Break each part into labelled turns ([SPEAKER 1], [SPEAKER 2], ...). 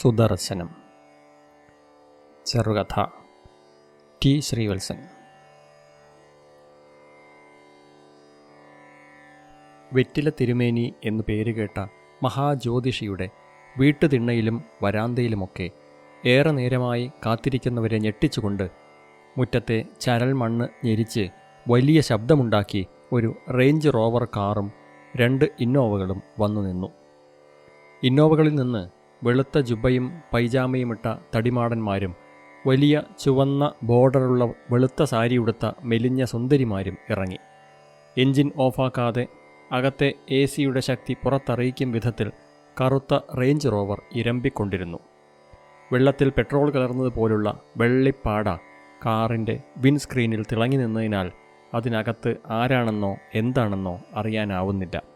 [SPEAKER 1] സുദർശനം. ചെറുകഥ. ടി. ശ്രീവത്സൻ. വെറ്റില തിരുമേനി എന്നു പേരുകേട്ട മഹാജ്യോതിഷിയുടെ വീട്ടുതിണ്ണയിലും വരാന്തയിലുമൊക്കെ ഏറെ നേരമായി കാത്തിരിക്കുന്നവരെ ഞെട്ടിച്ചുകൊണ്ട് മുറ്റത്തെ ചരൽ മണ്ണ് ഞെരിച്ച് വലിയ ശബ്ദമുണ്ടാക്കി ഒരു റേഞ്ച് റോവർ കാറും രണ്ട് ഇന്നോവകളും വന്നു നിന്നു. ഇന്നോവകളിൽ നിന്ന് വെളുത്ത ജുബയും പൈജാമയുമിട്ട തടിമാടന്മാരും വലിയ ചുവന്ന ബോർഡറുള്ള വെളുത്ത സാരിയുടുത്ത മെലിഞ്ഞ സുന്ദരിമാരും ഇറങ്ങി. എഞ്ചിൻ ഓഫാക്കാതെ അകത്തെ എ സിയുടെ ശക്തി പുറത്തറിയിക്കും വിധത്തിൽ കറുത്ത റേഞ്ച് റോവർ ഇരമ്പിക്കൊണ്ടിരുന്നു. വെള്ളത്തിൽ പെട്രോൾ കലർന്നതുപോലുള്ള വെള്ളിപ്പാട കാറിന്റെ വിൻസ്ക്രീനിൽ തിളങ്ങി നിന്നതിനാൽ അതിനകത്ത് ആരാണെന്നോ എന്താണെന്നോ അറിയാനാവുന്നില്ല.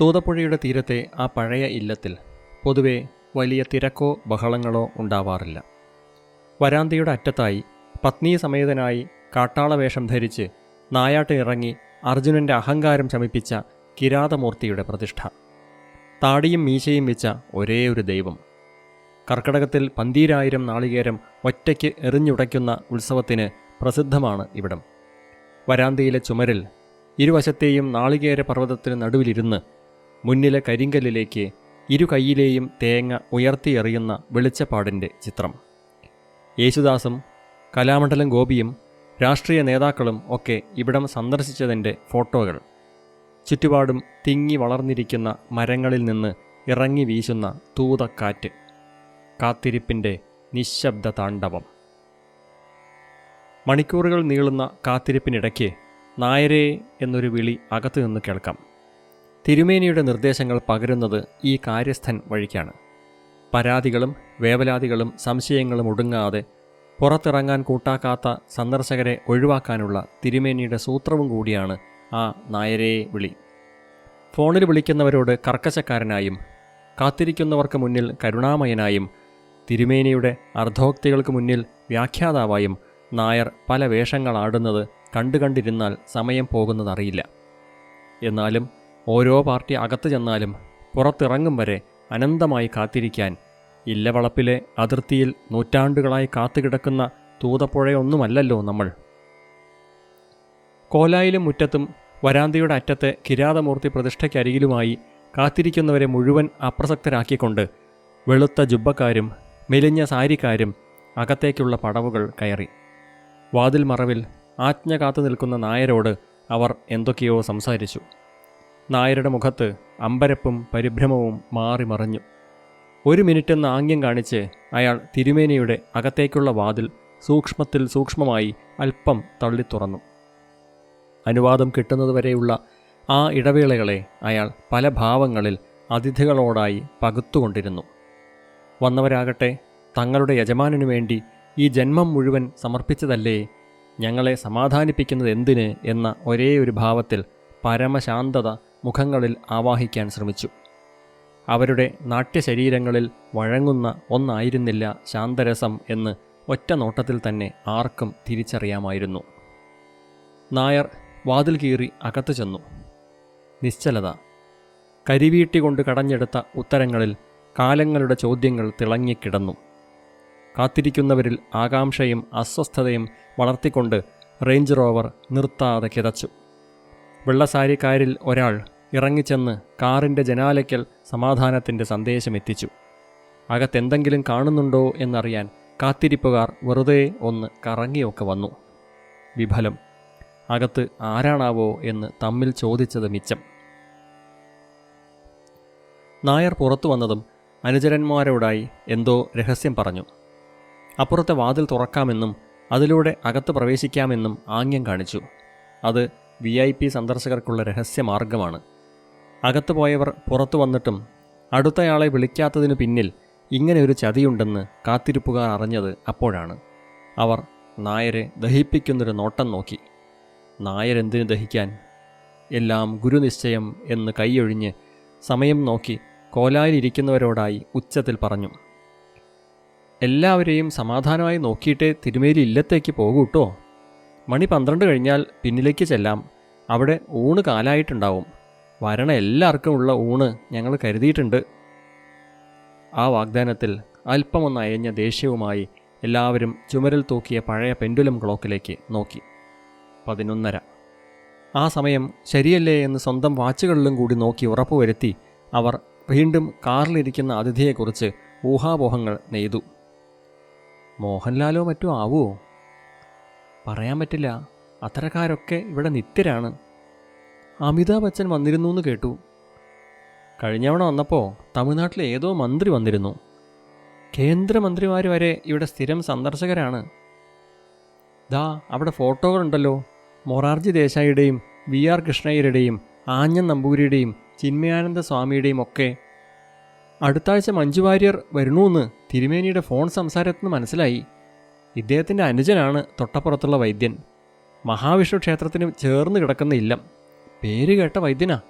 [SPEAKER 1] തൂതപ്പുഴയുടെ തീരത്തെ ആ പഴയ ഇല്ലത്തിൽ പൊതുവെ വലിയ തിരക്കോ ബഹളങ്ങളോ ഉണ്ടാവാറില്ല. വരാന്തയുടെ അറ്റത്തായി പത്നീ സമേതനായി കാട്ടാളവേഷം ധരിച്ച് നായാട്ട് ഇറങ്ങി അർജുനന്റെ അഹങ്കാരം ശമിപ്പിച്ച കിരാതമൂർത്തിയുടെ പ്രതിഷ്ഠ. താടിയും മീശയും വെച്ച ഒരേ ഒരു ദൈവം. കർക്കടകത്തിൽ പന്തീരായിരം നാളികേരം ഒറ്റയ്ക്ക് എറിഞ്ഞുടയ്ക്കുന്ന ഉത്സവത്തിന് പ്രസിദ്ധമാണ് ഇവിടം. വരാന്തയിലെ ചുമരിൽ ഇരുവശത്തെയും നാളികേര പർവതത്തിന് നടുവിലിരുന്ന് മുന്നിലെ കരിങ്കല്ലിലേക്ക് ഇരു കൈയിലെയും തേങ്ങ ഉയർത്തിയെറിയുന്ന വെളിച്ചപ്പാടിന്റെ ചിത്രം. യേശുദാസും കലാമണ്ഡലം ഗോപിയും രാഷ്ട്രീയ നേതാക്കളും ഒക്കെ ഇവിടം സന്ദർശിച്ചതിന്റെ ഫോട്ടോകൾ. ചുറ്റുപാടും തിങ്ങി വളർന്നിരിക്കുന്ന മരങ്ങളിൽ നിന്ന് ഇറങ്ങി വീശുന്ന തൂതക്കാറ്റ്. കാത്തിരിപ്പിന്റെ നിശബ്ദ താണ്ഡവം. മണിക്കൂറുകൾ നീളുന്ന കാത്തിരിപ്പിനിടയ്ക്ക് നായരേ എന്നൊരു വിളി അകത്തുനിന്ന് കേൾക്കാം. തിരുമേനിയുടെ നിർദ്ദേശങ്ങൾ പകരുന്നത് ഈ കാര്യസ്ഥൻ വഴിക്കാണ്. പരാതികളും വേവലാതികളും സംശയങ്ങളും ഒടുങ്ങാതെ പുറത്തിറങ്ങാൻ കൂട്ടാക്കാത്ത സന്ദർശകരെ ഒഴിവാക്കാനുള്ള തിരുമേനിയുടെ സൂത്രവും കൂടിയാണ് ആ നായരേ വിളി. ഫോണിൽ വിളിക്കുന്നവരോട് കർക്കശക്കാരനായും കാത്തിരിക്കുന്നവർക്ക് മുന്നിൽ കരുണാമയനായും തിരുമേനിയുടെ അർദ്ധോക്തികൾക്ക് മുന്നിൽ വ്യാഖ്യാതാവായും നായർ പല വേഷങ്ങളാടുന്നത് കണ്ടുകണ്ടിരുന്നാൽ സമയം പോകുന്നതറിയില്ല. എന്നാലും ഓരോ പാർട്ടി അകത്തു ചെന്നാലും പുറത്തിറങ്ങും വരെ അനന്തമായി കാത്തിരിക്കാൻ. ഇല്ലവളപ്പിലെ അതിർത്തിയിൽ നൂറ്റാണ്ടുകളായി കാത്തുകിടക്കുന്ന തൂതപ്പുഴയൊന്നുമല്ലല്ലോ നമ്മൾ. കോലായിലും മുറ്റത്തും വരാന്തയുടെ അറ്റത്തെ കിരാതമൂർത്തി പ്രതിഷ്ഠയ്ക്കരികിലുമായി കാത്തിരിക്കുന്നവരെ മുഴുവൻ അപ്രസക്തരാക്കിക്കൊണ്ട് വെളുത്ത ജുബ്ബക്കാരും മെലിഞ്ഞ സാരിക്കാരും അകത്തേക്കുള്ള പടവുകൾ കയറി. വാതിൽ മറവിൽ ആജ്ഞ കാത്തു നിൽക്കുന്ന നായരോട് അവർ എന്തൊക്കെയോ സംസാരിച്ചു. നായരുടെ മുഖത്ത് അമ്പരപ്പും പരിഭ്രമവും മാറി മറഞ്ഞു ഒരു മിനിറ്റെന്ന് ആംഗ്യം കാണിച്ച് അയാൾ തിരുമേനിയുടെ അകത്തേക്കുള്ള വാതിൽ സൂക്ഷ്മത്തിൽ സൂക്ഷ്മമായി അല്പം തള്ളി തുറന്നു. അനുവാദം കിട്ടുന്നതുവരെയുള്ള ആ ഇടവേളകളെ അയാൾ പല ഭാവങ്ങളിൽ അതിഥികളോടായി പകുത്തുകൊണ്ടിരുന്നു. വന്നവരാകട്ടെ തങ്ങളുടെ യജമാനു വേണ്ടി ഈ ജന്മം മുഴുവൻ സമർപ്പിച്ചതല്ലേ? ഞങ്ങളെ സമാധാനിപ്പിക്കുന്നത് എന്തിന്? എന്ന ഒരേ ഒരു ഭാവത്തിൽ പരമശാന്തത മുഖങ്ങളിൽ ആവാഹിക്കാൻ ശ്രമിച്ചു. അവരുടെ നാട്യശരീരങ്ങളിൽ വഴങ്ങുന്ന ഒന്നായിരുന്നില്ല ശാന്തരസം എന്ന് ഒറ്റ നോട്ടത്തിൽ തന്നെ ആർക്കും തിരിച്ചറിയാമായിരുന്നു. നായർ വാതിൽ കീറി അകത്തു ചെന്നു. നിശ്ചലത. കരിവീട്ടി കൊണ്ട് കടഞ്ഞെടുത്ത ഉത്തരങ്ങളിൽ കാലങ്ങളുടെ ചോദ്യങ്ങൾ തിളങ്ങിക്കിടന്നു കാത്തിരിക്കുന്നവരിൽ ആകാംക്ഷയും അസ്വസ്ഥതയും വളർത്തിക്കൊണ്ട് റേഞ്ച് റോവർ നിർത്താതെ കിതച്ചു. വെള്ളസാരിക്കാരിൽ ഒരാൾ ഇറങ്ങിച്ചെന്ന് കാറിന്റെ ജനാലയ്ക്കൽ സമാധാനത്തിന്റെ സന്ദേശം സന്ദേശമെത്തിച്ചു. അകത്തെന്തെങ്കിലും കാണുന്നുണ്ടോ എന്നറിയാൻ കാത്തിരിപ്പുകാർ വെറുതെ ഒന്ന് കറങ്ങിയൊക്കെ വന്നു. വിഫലം അകത്ത് ആരാണാവോ എന്ന് തമ്മിൽ ചോദിച്ചത് മിച്ചം. നായർ പുറത്തു വന്നതും അനുചരന്മാരോടായി എന്തോ രഹസ്യം പറഞ്ഞു. അപ്പുറത്തെ വാതിൽ തുറക്കാമെന്നും അതിലൂടെ അകത്ത് പ്രവേശിക്കാമെന്നും ആംഗ്യം കാണിച്ചു. അത് വി ഐ പി സന്ദർശകർക്കുള്ള രഹസ്യമാർഗമാണ് അകത്തു പോയവർ പുറത്തു വന്നിട്ടും അടുത്തയാളെ വിളിക്കാത്തതിനു പിന്നിൽ ഇങ്ങനെ ഒരു ചതിയുണ്ടെന്ന് കാത്തിരിപ്പുകാർ അറിഞ്ഞത് അപ്പോഴാണ്. അവർ നായരെ ദഹിപ്പിക്കുന്നൊരു നോട്ടം നോക്കി. നായരെന്തിനു ദഹിക്കാൻ? എല്ലാം ഗുരുനിശ്ചയം എന്ന് കൈയൊഴിഞ്ഞ് സമയം നോക്കി കോലായിലിരിക്കുന്നവരോടായി ഉച്ചത്തിൽ പറഞ്ഞു. എല്ലാവരെയും സമാധാനമായി നോക്കിയിട്ടേ തിരുമേലി ഇല്ലത്തേക്ക് പോകൂട്ടോ? മണി പന്ത്രണ്ട് കഴിഞ്ഞാൽ പിന്നിലേക്ക് ചെല്ലാം. അവിടെ ഊണ് കാലായിട്ടുണ്ടാവും. വരണ എല്ലാവർക്കും ഉള്ള ഊണ് ഞങ്ങൾ കരുതിയിട്ടുണ്ട്. ആ വാഗ്ദാനത്തിൽ അല്പമൊന്ന് അയഞ്ഞ ദേഷ്യവുമായി എല്ലാവരും ചുമരിൽ തൂക്കിയ പഴയ പെൻഡുലം ക്ലോക്കിലേക്ക് നോക്കി. പതിനൊന്നര. ആ സമയം ശരിയല്ലേ എന്ന് സ്വന്തം വാച്ചുകളിലും കൂടി നോക്കി ഉറപ്പുവരുത്തി അവർ വീണ്ടും കാറിലിരിക്കുന്ന അതിഥിയെക്കുറിച്ച് ഊഹാപോഹങ്ങൾ നെയ്തു. മോഹൻലാലോ മറ്റോ ആവുമോ പറയാൻ പറ്റില്ല. അത്തരക്കാരൊക്കെ ഇവിടെ നിത്യരാണ്. അമിതാഭ് ബച്ചൻ വന്നിരുന്നു എന്ന് കേട്ടു. കഴിഞ്ഞവണ വന്നപ്പോൾ തമിഴ്നാട്ടിലെ ഏതോ മന്ത്രി വന്നിരുന്നു. കേന്ദ്രമന്ത്രിമാർ വരെ ഇവിടെ സ്ഥിരം സന്ദർശകരാണ്. ദാ അവിടെ ഫോട്ടോകളുണ്ടല്ലോ. മൊറാർജി ദേശായിയുടെയും വി ആർ കൃഷ്ണയ്യരുടെയും ആഞ്ഞൻ നമ്പൂരിയുടെയും ചിന്മയാനന്ദ സ്വാമിയുടെയും ഒക്കെ. അടുത്താഴ്ച മഞ്ജു വാര്യർ വരണൂന്ന് തിരുമേനിയുടെ ഫോൺ സംസാരത്തിന് മനസ്സിലായി. ഇദ്ദേഹത്തിന്റെ അനുജനാണ് തൊട്ടപ്പുറത്തുള്ള വൈദ്യൻ. മഹാവിഷ്ണു ക്ഷേത്രത്തിന് ചേർന്ന് കിടക്കുന്ന ഇല്ലം. പേര് കേട്ട വൈദ്യനാ.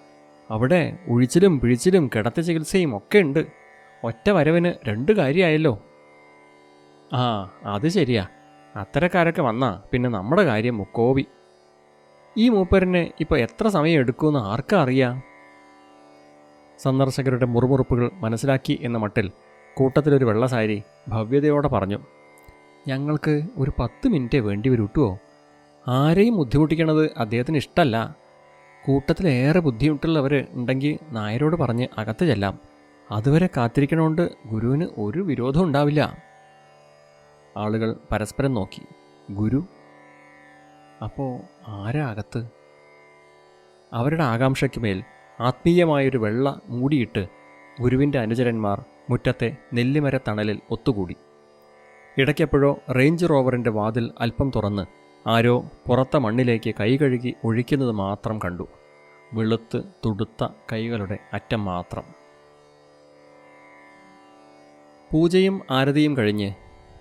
[SPEAKER 1] അവിടെ ഒഴിച്ചിലും പിഴിച്ചിലും കിടത്തി ചികിത്സയും ഒക്കെ ഉണ്ട്. ഒറ്റ വരവിന് രണ്ട് കാര്യമായല്ലോ ആ അത് ശരിയാ. അത്തരക്കാരൊക്കെ വന്നാ പിന്നെ നമ്മുടെ കാര്യം മുക്കോവി. ഈ മൂപ്പരന് ഇപ്പോൾ എത്ര സമയം എടുക്കുമെന്ന് ആർക്കാ അറിയാം? സന്ദർശകരുടെ മുറുമുറുപ്പുകൾ മനസ്സിലാക്കി എന്ന മട്ടിൽ കൂട്ടത്തിലൊരു വെള്ളസാരി ഭവ്യതയോടെ പറഞ്ഞു. ഞങ്ങൾക്ക് ഒരു പത്ത് മിനിറ്റേ വേണ്ടി വരൂ കേട്ടുവോ ആരെയും ബുദ്ധിമുട്ടിക്കണത് അദ്ദേഹത്തിന് ഇഷ്ടമല്ല കൂട്ടത്തിലേറെ ബുദ്ധിമുട്ടുള്ളവർ ഉണ്ടെങ്കിൽ നായരോട് പറഞ്ഞ് അകത്ത് ചെല്ലാം. അതുവരെ കാത്തിരിക്കണോണ്ട് ഗുരുവിന് ഒരു വിരോധം ഉണ്ടാവില്ല. ആളുകൾ പരസ്പരം നോക്കി. ഗുരു അപ്പോൾ ആരാ അകത്ത്? അവരുടെ ആകാംക്ഷയ്ക്കുമേൽ ആത്മീയമായൊരു വെള്ള മൂടിയിട്ട് ഗുരുവിന്റെ അനുചരന്മാർ മുറ്റത്തെ നെല്ലിമര തണലിൽ ഒത്തുകൂടി. ഇടയ്ക്കെപ്പോഴോ റേഞ്ച് റോവറിന്റെ വാതിൽ അല്പം തുറന്ന് ആരോ പുറത്ത മണ്ണിലേക്ക് കൈ കഴുകി ഒഴിക്കുന്നത് മാത്രം കണ്ടു. വെളുത്ത് തുടുത്ത കൈകളുടെ അറ്റം മാത്രം. പൂജയും ആരതിയും കഴിഞ്ഞ്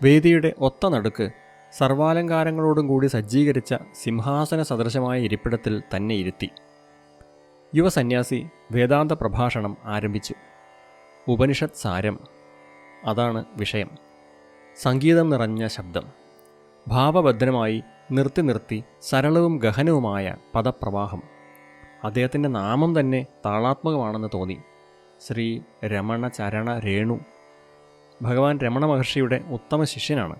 [SPEAKER 1] വേദിയുടെ ഒത്ത നടുക്ക് സർവാലങ്കാരങ്ങളോടും കൂടി സജ്ജീകരിച്ച സിംഹാസന സദൃശമായ ഇരിപ്പിടത്തിൽ തന്നെ ഇരുത്തി. യുവസന്യാസി വേദാന്ത പ്രഭാഷണം ആരംഭിച്ചു. ഉപനിഷത് സാരം. അതാണ് വിഷയം. സംഗീതം നിറഞ്ഞ ശബ്ദം. ഭാവഭദ്രമായി നിർത്തി നിർത്തി സരളവും ഗഹനവുമായ പദപ്രവാഹം. അദ്ദേഹത്തിന്റെ നാമം തന്നെ താളാത്മകമാണെന്ന് തോന്നി. ശ്രീ രമണ ചരണ രേണു. ഭഗവാൻ രമണ മഹർഷിയുടെ ഉത്തമ ശിഷ്യനാണ്.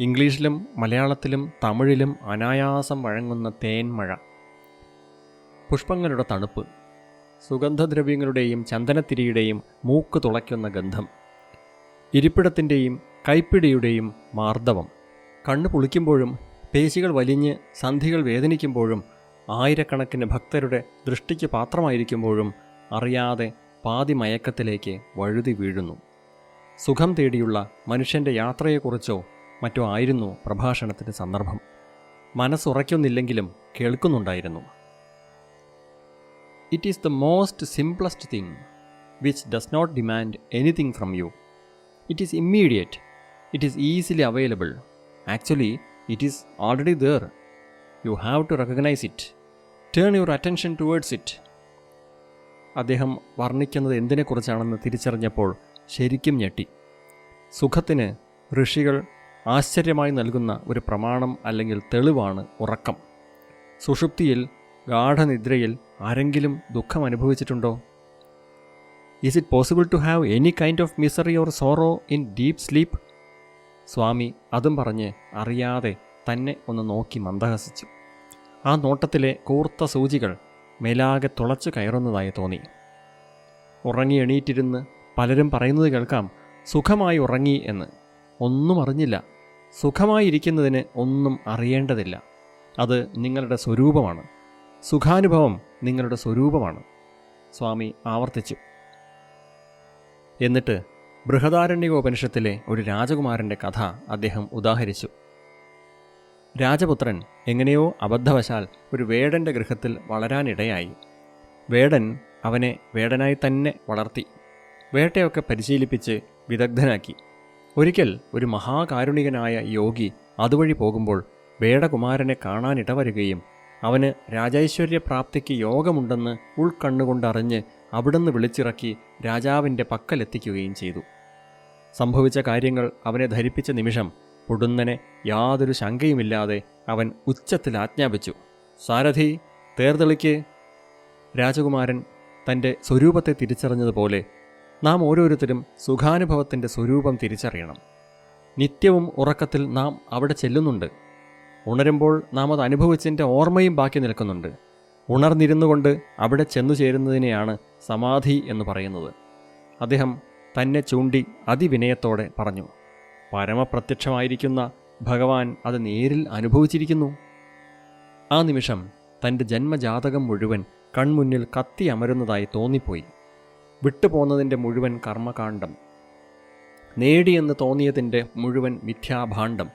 [SPEAKER 1] ഇംഗ്ലീഷിലും മലയാളത്തിലും തമിഴിലും അനായാസം വഴങ്ങുന്ന തേൻമഴ പുഷ്പങ്ങളുടെ തണുപ്പ്. സുഗന്ധദ്രവ്യങ്ങളുടെയും ചന്ദനത്തിരിയുടെയും മൂക്ക് തുളയ്ക്കുന്ന ഗന്ധം. ഇരിപ്പിടത്തിന്റെയും കൈപ്പിടിയുടെയും മാർദ്ദവം. കണ്ണു പുളിക്കുമ്പോഴും പേശികൾ വലിഞ്ഞ് സന്ധികൾ വേദനിക്കുമ്പോഴും ആയിരക്കണക്കിന് ഭക്തരുടെ ദൃഷ്ടിക്ക് പാത്രമായിരിക്കുമ്പോഴും അറിയാതെ പാതി മയക്കത്തിലേക്ക് വഴുതി വീഴുന്നു. സുഖം തേടിയുള്ള മനുഷ്യന്റെ യാത്രയെക്കുറിച്ചോ മറ്റോ ആയിരുന്നു പ്രഭാഷണത്തിന്റെ സന്ദർഭം. മനസ്സുറയ്ക്കുന്നില്ലെങ്കിലും കേൾക്കുന്നുണ്ടായിരുന്നു. It is the most simplest thing which does not demand anything from you it is immediate it is easily available actually it is already there you have to recognise it turn your attention towards it അദ്ദേഹം വർണിക്കുന്നത് എന്തിനെക്കുറിച്ചാണെന്ന് തിരിച്ചറിഞ്ഞപ്പോൾ ശരിക്കും ഞെട്ടി. സുഖത്തിന് ഋഷികൾ ആശ്ചര്യമായി നൽകുന്ന ഒരു പ്രമാണം അല്ലെങ്കിൽ തെളിവാണ് ഉറക്കം. സുഷുപ്തിയിൽ ഗാഠനിദ്രയിൽ ആരെങ്കിലും ദുഃഖം അനുഭവിച്ചിട്ടുണ്ടോ? Is it possible to have any kind of misery or sorrow in deep sleep സ്വാമി അതും പറഞ്ഞ് അറിയാതെ തന്നെ ഒന്ന് നോക്കി മന്ദഹസിച്ചു. ആ നോട്ടത്തിലെ കൂർത്ത സൂചികൾ മേലാകെ തുളച്ചു കയറുന്നതായി തോന്നി. ഉറങ്ങി എണീറ്റിരുന്ന് പലരും പറയുന്നത് കേൾക്കാം സുഖമായി ഉറങ്ങി എന്ന്. ഒന്നും അറിഞ്ഞില്ല. സുഖമായിരിക്കുന്നതിന് ഒന്നും അറിയേണ്ടതില്ല. അത് നിങ്ങളുടെ സ്വരൂപമാണ്. സുഖാനുഭവം നിങ്ങളുടെ സ്വരൂപമാണ്. സ്വാമി ആവർത്തിച്ചു. എന്നിട്ട് ബൃഹദാരണ്യകോപനിഷത്തിലെ ഒരു രാജകുമാരന്റെ കഥ അദ്ദേഹം ഉദാഹരിച്ചു. രാജപുത്രൻ എങ്ങനെയോ അബദ്ധവശാൽ ഒരു വേടന്റെ ഗൃഹത്തിൽ വളരാനിടയായി. വേടൻ അവനെ വേടനായി തന്നെ വളർത്തി വേട്ടയൊക്കെ പരിശീലിപ്പിച്ച് വിദഗ്ധനാക്കി. ഒരിക്കൽ ഒരു മഹാകാരുണികനായ യോഗി അതുവഴി പോകുമ്പോൾ വേടകുമാരനെ കാണാനിടവരുകയും അവന് രാജൈശ്വര്യപ്രാപ്തിക്ക് യോഗമുണ്ടെന്ന് ഉൾക്കണ്ണുകൊണ്ടറിഞ്ഞ് അവിടുന്ന് വിളിച്ചിറക്കി രാജാവിന്റെ പക്കലെത്തിക്കുകയും ചെയ്തു. സംഭവിച്ച കാര്യങ്ങൾ അവനെ ധരിപ്പിച്ച നിമിഷം പൊടുന്നനെ യാതൊരു ശങ്കയുമില്ലാതെ അവൻ ഉച്ചത്തിൽ ആജ്ഞാപിച്ചു. സാരഥി തേർതെളിക്ക്. രാജകുമാരൻ തന്റെ സ്വരൂപത്തെ തിരിച്ചറിഞ്ഞതുപോലെ നാം ഓരോരുത്തരും സുഖാനുഭവത്തിന്റെ സ്വരൂപം തിരിച്ചറിയണം. നിത്യവും ഉറക്കത്തിൽ നാം അവിടെ ചെല്ലുന്നുണ്ട്. ഉണരുമ്പോൾ നാം അത് അനുഭവിച്ചതിന്റെ ഓർമ്മയും ബാക്കി നിൽക്കുന്നുണ്ട്. ഉണർന്നിരുന്നുകൊണ്ട് അവിടെ ചെന്നു ചേരുന്നതിനെയാണ് സമാധി എന്ന് പറയുന്നത്. അദ്ദേഹം തന്നെ ചൂണ്ടി അതിവിനയത്തോടെ പറഞ്ഞു പരമപ്രത്യക്ഷമായിരിക്കുന്ന ഭഗവാൻ അത് നേരിൽ അനുഭവിച്ചിരിക്കുന്നു. ആ നിമിഷം തന്റെ ജന്മജാതകം മുഴുവൻ കൺമുന്നിൽ കത്തി അമരുന്നതായി തോന്നിപ്പോയി. വിട്ടുപോന്നതിന്റെ മുഴുവൻ കർമ്മകാണ്ഡം നേടിയെന്ന് തോന്നിയതിന്റെ മുഴുവൻ മിഥ്യാഭാണ്ഡം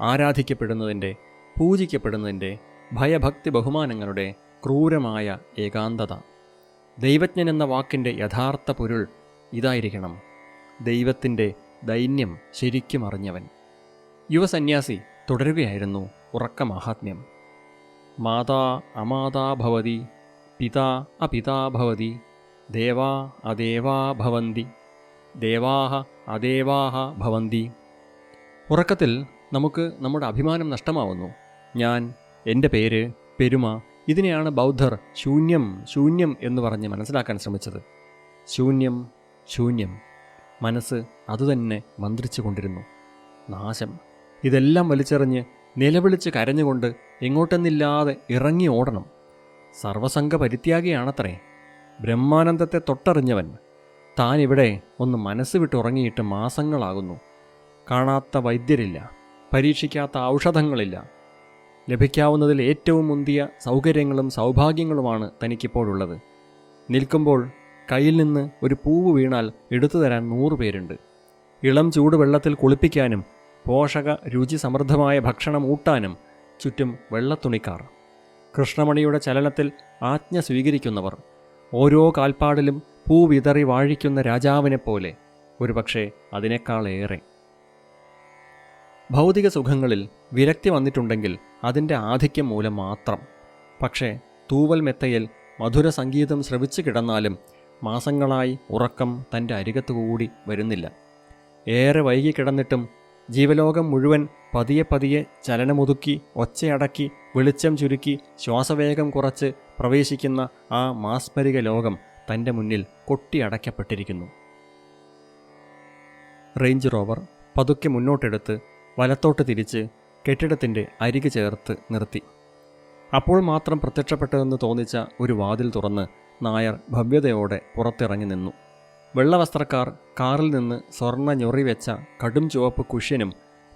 [SPEAKER 1] ആരാധിക്കപ്പെടുന്നതിന്റെ പൂജിക്കപ്പെടുന്നതിന്റെ ഭയഭക്തി ബഹുമാനങ്ങളുടെ ക്രൂരമായ ഏകാന്തത. ദൈവജ്ഞൻ എന്ന വാക്കിന്റെ യഥാർത്ഥ പൊരുൾ ഇതായിരിക്കണം. ദൈവത്തിന്റെ ദൈന്യം ശരിക്കും അറിഞ്ഞവൻ. യുവസന്യാസി തുടരുകയായിരുന്നു ഉറക്ക മഹാത്മ്യം മാതാ അമാതാ ഭവതി പിതാ അപിതാ ഭവതി ദേവാ അദേവാ ഭവന്തി ദേവാഹ അദേവാഹ ഭവന്തി. ഉറക്കത്തിൽ നമുക്ക് നമ്മുടെ അഭിമാനം നഷ്ടമാവുന്നു. ഞാൻ എന്റെ പേര് പെരുമ ഇതിനെയാണ് ബൗദ്ധർ ശൂന്യം ശൂന്യം എന്ന് പറഞ്ഞ് മനസ്സിലാക്കാൻ ശ്രമിച്ചത്. ശൂന്യം ശൂന്യം. മനസ്സ് അതുതന്നെ മന്ത്രിച്ചു കൊണ്ടിരുന്നു. നാശം. ഇതെല്ലാം വലിച്ചെറിഞ്ഞ് നിലവിളിച്ച് കരഞ്ഞുകൊണ്ട് എങ്ങോട്ടെന്നില്ലാതെ ഇറങ്ങി ഓടണം. സർവസംഘ പരിത്യാഗിയാണത്രേ. ബ്രഹ്മാനന്ദത്തെ തൊട്ടറിഞ്ഞവൻ. താൻ ഇവിടെ ഒന്ന് മനസ്സ് വിട്ടുറങ്ങിയിട്ട് മാസങ്ങളാകുന്നു. കാണാത്ത വൈദ്യരില്ല. പരീക്ഷിക്കാത്ത ഔഷധങ്ങളില്ല. ലഭിക്കാവുന്നതിൽ ഏറ്റവും മുന്തിയ സൗകര്യങ്ങളും സൗഭാഗ്യങ്ങളുമാണ് തനിക്കിപ്പോഴുള്ളത്. നിൽക്കുമ്പോൾ കയ്യിൽ നിന്ന് ഒരു പൂവ് വീണാൽ എടുത്തു തരാൻ നൂറ് പേരുണ്ട്. ഇളം ചൂടുവെള്ളത്തിൽ കുളിപ്പിക്കാനും പോഷക രുചി സമൃദ്ധമായ ഭക്ഷണം ഊട്ടാനും ചുറ്റും വെള്ളത്തുണിക്കാർ. കൃഷ്ണമണിയുടെ ചലനത്തിൽ ആജ്ഞ സ്വീകരിക്കുന്നവർ. ഓരോ കാൽപ്പാടിലും പൂ വിതറി വാഴിക്കുന്ന രാജാവിനെപ്പോലെ. ഒരുപക്ഷെ അതിനേക്കാളേറെ. ഭൗതിക സുഖങ്ങളിൽ വിരക്തി വന്നിട്ടുണ്ടെങ്കിൽ അതിന്റെ ആധിക്യം മൂലം മാത്രം. പക്ഷേ തൂവൽ മെത്തയിൽ മധുര സംഗീതം ശ്രവിച്ചു കിടന്നാലും മാസങ്ങളായി ഉറക്കം തന്റെ അരികത്തുകൂടി വരുന്നില്ല. ഏറെ വൈകി കിടന്നിട്ടും ജീവലോകം മുഴുവൻ പതിയെ പതിയെ ചലനമൊതുക്കി ഒച്ചയടക്കി വെളിച്ചം ചുരുക്കി ശ്വാസവേഗം കുറച്ച് പ്രവേശിക്കുന്ന ആ മാസ്മരിക ലോകം തന്റെ മുന്നിൽ കൊട്ടിയടയ്ക്കപ്പെട്ടിരിക്കുന്നു. റേഞ്ച് റോവർ പതുക്കെ മുന്നോട്ടെടുത്ത് വലത്തോട്ട് തിരിച്ച് കെട്ടിടത്തിന്റെ അരികെ ചേർത്ത് നിർത്തി. അപ്പോൾ മാത്രം പ്രത്യക്ഷപ്പെട്ടതെന്ന് തോന്നിച്ച ഒരു വാതിൽ തുറന്ന് നായർ ഭവ്യതയോടെ പുറത്തിറങ്ങി നിന്നു. വെള്ളവസ്ത്രക്കാർ കാറിൽ നിന്ന് സ്വർണ ഞൊറി വെച്ച കടും ചുവപ്പ് കുഷ്യനും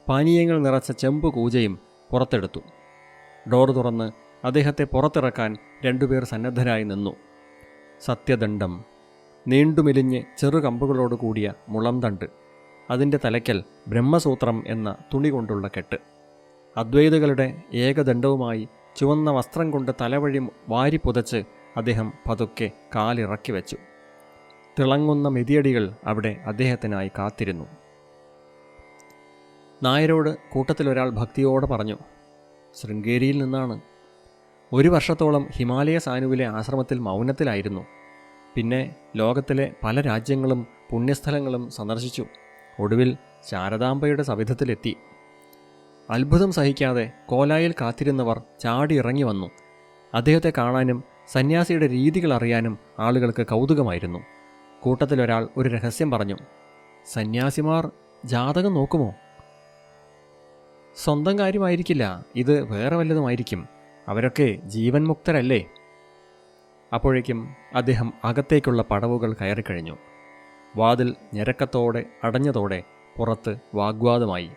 [SPEAKER 1] പാനീയങ്ങൾ നിറച്ച ചെമ്പ് കൂജയും പുറത്തെടുത്തു. ഡോർ തുറന്ന് അദ്ദേഹത്തെ പുറത്തിറക്കാൻ രണ്ടുപേർ സന്നദ്ധരായി നിന്നു. സത്യദണ്ഡം. നീണ്ടുമെലിഞ്ഞ് ചെറുകമ്പുകളോട് കൂടിയ മുളംതണ്ട് അതിന്റെ തലയ്ക്കൽ ബ്രഹ്മസൂത്രം എന്ന തുണി കൊണ്ടുള്ള കെട്ട്. അദ്വൈതകളുടെ ഏകദണ്ഡവുമായി ചുവന്ന വസ്ത്രം കൊണ്ട് തലവഴി വാരി പുതച്ച് അദ്ദേഹം പതുക്കെ കാലിറക്കി വെച്ചു. തിളങ്ങുന്ന മെതിയടികൾ അവിടെ അദ്ദേഹത്തിനായി കാത്തിരുന്നു. നായരോട് കൂട്ടത്തിലൊരാൾ ഭക്തിയോടെ പറഞ്ഞു ശൃംഗേരിയിൽ നിന്നാണ്. ഒരു വർഷത്തോളം ഹിമാലയ സാനുവിലെ ആശ്രമത്തിൽ മൗനത്തിലായിരുന്നു. പിന്നെ ലോകത്തിലെ പല രാജ്യങ്ങളും പുണ്യസ്ഥലങ്ങളും സന്ദർശിച്ചു. ഒടുവിൽ ശാരദാംബയുടെ സവിധത്തിലെത്തി. അത്ഭുതം സഹിക്കാതെ കോലായിൽ കാത്തിരുന്നവർ ചാടി ഇറങ്ങി വന്നു. അദ്ദേഹത്തെ കാണാനും സന്യാസിയുടെ രീതികൾ അറിയാനും ആളുകൾക്ക് കൗതുകമായിരുന്നു. കൂട്ടത്തിലൊരാൾ ഒരു രഹസ്യം പറഞ്ഞു സന്യാസിമാർ ജാതകം നോക്കുമോ? സ്വന്തം കാര്യമായിരിക്കില്ല ഇത് വേറെ വല്ലതുമായിരിക്കും. അവരൊക്കെ ജീവൻ മുക്തരല്ലേ അപ്പോഴേക്കും അദ്ദേഹം അകത്തേക്കുള്ള പടവുകൾ കയറിക്കഴിഞ്ഞു. വാതിൽ ഞെരക്കത്തോടെ അടഞ്ഞതോടെ പുറത്ത് വാഗ്വാദമായി.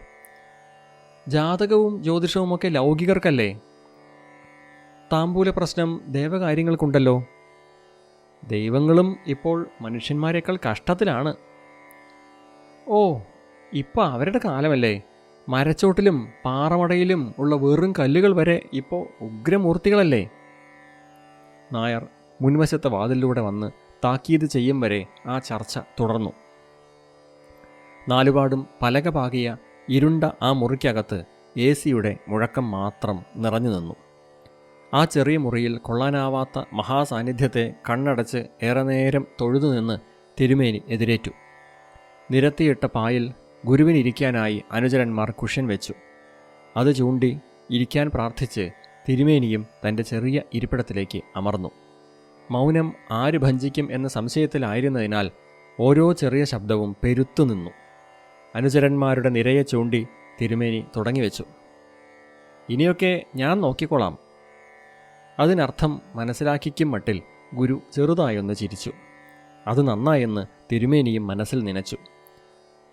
[SPEAKER 1] ജാതകവും ജ്യോതിഷവുമൊക്കെ ലൗകികർക്കല്ലേ? താമ്പൂല പ്രശ്നം ദേവകാര്യങ്ങൾക്കുണ്ടല്ലോ. ദൈവങ്ങളും ഇപ്പോൾ മനുഷ്യന്മാരെക്കാൾ കഷ്ടത്തിലാണ്. ഓ ഇപ്പോൾ അവരുടെ കാലമല്ലേ. മരച്ചോട്ടിലും പാറമടയിലും ഉള്ള വെറും കല്ലുകൾ വരെ ഇപ്പോൾ ഉഗ്രമൂർത്തികളല്ലേ? നായർ മുൻവശത്തെ വാതിലിലൂടെ വന്ന് താക്കീത് ചെയ്യും വരെ ആ ചർച്ച തുടർന്നു. നാലുപാടും പലക പാകിയ ഇരുണ്ട ആ മുറിക്കകത്ത് എ സിയുടെ മുഴക്കം മാത്രം നിറഞ്ഞു നിന്നു. ആ ചെറിയ മുറിയിൽ കൊള്ളാനാവാത്ത മഹാസാന്നിധ്യത്തെ കണ്ണടച്ച് ഏറെ നേരം തൊഴുതു നിന്ന് തിരുമേനി എതിരേറ്റു. നിരത്തിയിട്ട പായിൽ ഗുരുവിനിരിക്കാനായി അനുചരന്മാർ കുഷൻ വെച്ചു. അത് ചൂണ്ടി ഇരിക്കാൻ പ്രാർത്ഥിച്ച് തിരുമേനിയും തന്റെ ചെറിയ ഇരിപ്പിടത്തിലേക്ക് അമർന്നു. മൗനം ആര് ഭഞ്ചിക്കും എന്ന സംശയത്തിലായിരുന്നതിനാൽ ഓരോ ചെറിയ ശബ്ദവും പെരുത്തുനിന്നു. അനുചരന്മാരുടെ നിരയെ ചൂണ്ടി തിരുമേനി തുടങ്ങിവെച്ചു. ഇനിയൊക്കെ ഞാൻ നോക്കിക്കൊള്ളാം. അതിനർത്ഥം മനസ്സിലാക്കിക്കും മട്ടിൽ ഗുരു ചെറുതായൊന്ന് ചിരിച്ചു. അത് നന്നായെന്ന് തിരുമേനിയും മനസ്സിൽ നനച്ചു.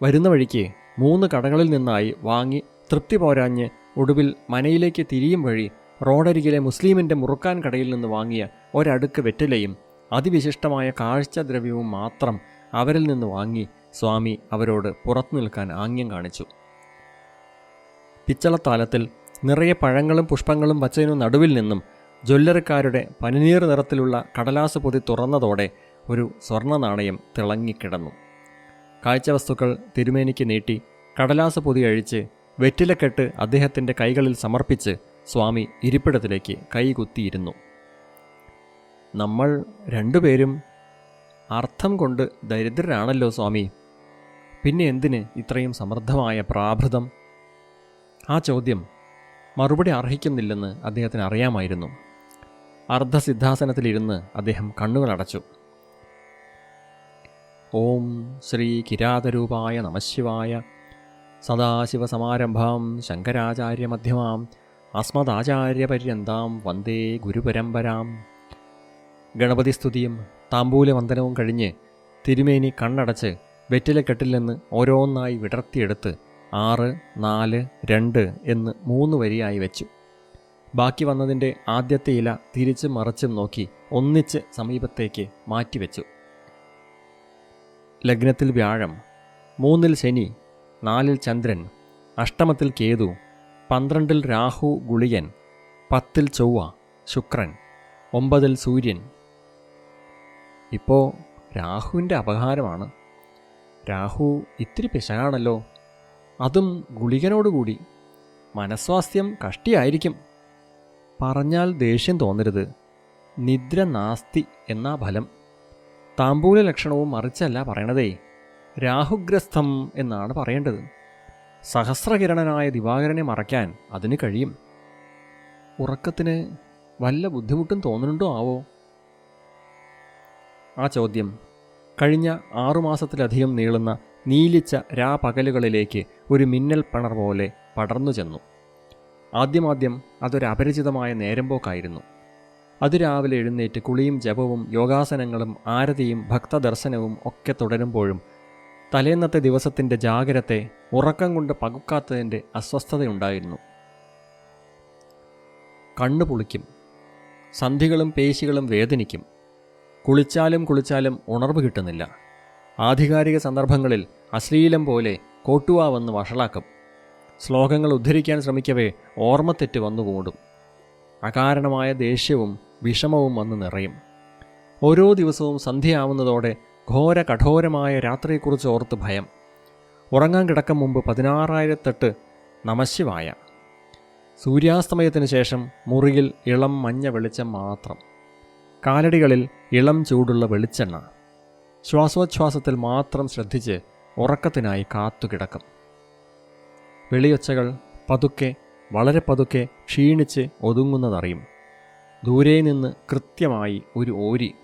[SPEAKER 1] വരുന്ന വഴിക്ക് മൂന്ന് കടകളിൽ നിന്നായി വാങ്ങി തൃപ്തി പോരാഞ്ഞ് ഒടുവിൽ മനയിലേക്ക് തിരിയും വഴി റോഡരികിലെ മുസ്ലിമിന്റെ മുറുക്കാൻ കടയിൽ നിന്ന് വാങ്ങിയ ഒരടുക്ക് വെറ്റിലയും അതിവിശിഷ്ടമായ കാഴ്ചദ്രവ്യവും മാത്രം അവരിൽ നിന്ന് വാങ്ങി സ്വാമി അവരോട് പുറത്തു നിൽക്കാൻ ആംഗ്യം കാണിച്ചു. പിച്ചളത്താലത്തിൽ നിറയെ പഴങ്ങളും പുഷ്പങ്ങളും വച്ചതിനു നടുവിൽ നിന്നും ജ്വല്ലറിക്കാരുടെ പനിനീർ നിറത്തിലുള്ള കടലാസ് പൊതി തുറന്നതോടെ ഒരു സ്വർണ നാണയം തിളങ്ങിക്കിടന്നു. കാഴ്ചവസ്തുക്കൾ തിരുമേനിക്ക് നീട്ടി കടലാസ് പൊതി അഴിച്ച് വെറ്റിലക്കെട്ട് അദ്ദേഹത്തിന്റെ കൈകളിൽ സമർപ്പിച്ച് സ്വാമി ഇരിപ്പിടത്തിലേക്ക് കൈകുത്തിയിരുന്നു. നമ്മൾ രണ്ടുപേരും അർത്ഥം കൊണ്ട് ദരിദ്രരാണല്ലോ സ്വാമി. പിന്നെ എന്തിന് ഇത്രയും സമൃദ്ധമായ പ്രാഭൃതം? ആ ചോദ്യം മറുപടി അർഹിക്കുന്നില്ലെന്ന് അദ്ദേഹത്തിന് അറിയാമായിരുന്നു. അർദ്ധസിദ്ധാസനത്തിലിരുന്ന് അദ്ദേഹം കണ്ണുകൾ അടച്ചു. ഓം ശ്രീ കിരാതരൂപായ നമശിവായ സദാശിവസമാരംഭാം ശങ്കരാചാര്യമധ്യമാം അസ്മദാചാര്യപര്യന്താം വന്ദേ ഗുരുപരമ്പരാം. ഗണപതി സ്തുതിയും താമ്പൂലവന്ദനവും കഴിഞ്ഞ് തിരുമേനി കണ്ണടച്ച് വെറ്റിലക്കെട്ടിൽ നിന്ന് ഓരോന്നായി വിടർത്തിയെടുത്ത് ആറ് നാല് രണ്ട് എന്ന് മൂന്ന് വരിയായി വെച്ചു. ബാക്കി വന്നതിന്റെ ആദ്യത്തെ ഇല തിരിച്ചും മറിച്ചും നോക്കി ഒന്നിച്ച് സമീപത്തേക്ക് മാറ്റിവെച്ചു ലഗ്നത്തിൽ വ്യാഴം മൂന്നിൽ ശനി നാലിൽ ചന്ദ്രൻ അഷ്ടമത്തിൽ കേതു പന്ത്രണ്ടിൽ രാഹു ഗുളിയൻ പത്തിൽ ചൊവ്വ ശുക്രൻ ഒമ്പതിൽ സൂര്യൻ. ഇപ്പോൾ രാഹുവിന്റെ അപഹാരമാണ്. രാഹു ഇത്തിരി പിശകാണല്ലോ. അതും ഗുളികനോടുകൂടി. മനസ്വാസ്ഥ്യം കഷ്ടിയായിരിക്കും. പറഞ്ഞാൽ ദേഷ്യം തോന്നരുത്. നിദ്ര നാസ്തി എന്നാ ഫലം. താമ്പൂല ലക്ഷണവും മറിച്ചല്ല പറയണതേ. രാഹുഗ്രസ്ഥം എന്നാണ് പറയേണ്ടത്. സഹസ്രകിരണനായ ദിവാകരനെ മറയ്ക്കാൻ അതിന് കഴിയും. ഉറക്കത്തിന് വല്ല ബുദ്ധിമുട്ടും തോന്നുന്നുണ്ടോ ആവോ? ആ ചോദ്യം കഴിഞ്ഞ ആറുമാസത്തിലധികം നീളുന്ന നീലിച്ച രാപകലുകളിലേക്ക് ഒരു മിന്നൽ പണർ പോലെ പടർന്നു ചെന്നു. ആദ്യമാദ്യം അതൊരപരിചിതമായ നേരമ്പോക്കായിരുന്നു. അതിരാവിലെ എഴുന്നേറ്റ് കുളിയും ജപവും യോഗാസനങ്ങളും ആരതിയും ഭക്തദർശനവും ഒക്കെ തുടരുമ്പോഴും തലേന്നത്തെ ദിവസത്തിന്റെ ജാഗ്രത്തെ ഉറക്കം കൊണ്ട് പകുക്കാത്തതിന്റെ അസ്വസ്ഥതയുണ്ടായിരുന്നു. കണ്ണു പുളിക്കും. സന്ധികളും പേശികളും വേദനിക്കും. കുളിച്ചാലും കുളിച്ചാലും ഉണർവ് കിട്ടുന്നില്ല. ആധികാരിക സന്ദർഭങ്ങളിൽ അശ്ലീലം പോലെ കോട്ടുവാ വന്ന് വഷളാക്കും. ശ്ലോകങ്ങൾ ഉദ്ധരിക്കാൻ ശ്രമിക്കവേ ഓർമ്മത്തെറ്റ് വന്നുകൂടും അകാരണമായ ദേഷ്യവും വിഷമവും വന്ന് നിറയും. ഓരോ ദിവസവും സന്ധ്യയാവുന്നതോടെ ഘോര കഠോരമായ രാത്രിയെക്കുറിച്ച് ഓർത്ത് ഭയം. ഉറങ്ങാൻ കിടക്കും മുമ്പ് പതിനാറായിരത്തെട്ട് നമശിവായ. സൂര്യാസ്തമയത്തിന് ശേഷം മുറിയിൽ ഇളം മഞ്ഞ വെളിച്ചം മാത്രം. കാലടികളിൽ ഇളം ചൂടുള്ള വെളിച്ചെണ്ണ. ശ്വാസോച്ഛ്വാസത്തിൽ മാത്രം ശ്രദ്ധിച്ച് ഉറക്കത്തിനായി കാത്തുകിടക്കും. വെളിയൊച്ചകൾ പതുക്കെ വളരെ പതുക്കെ ക്ഷീണിച്ച് ഒതുങ്ങുന്നതറിയും. ദൂരെ നിന്ന് കൃത്യമായി ഒരു ഓരി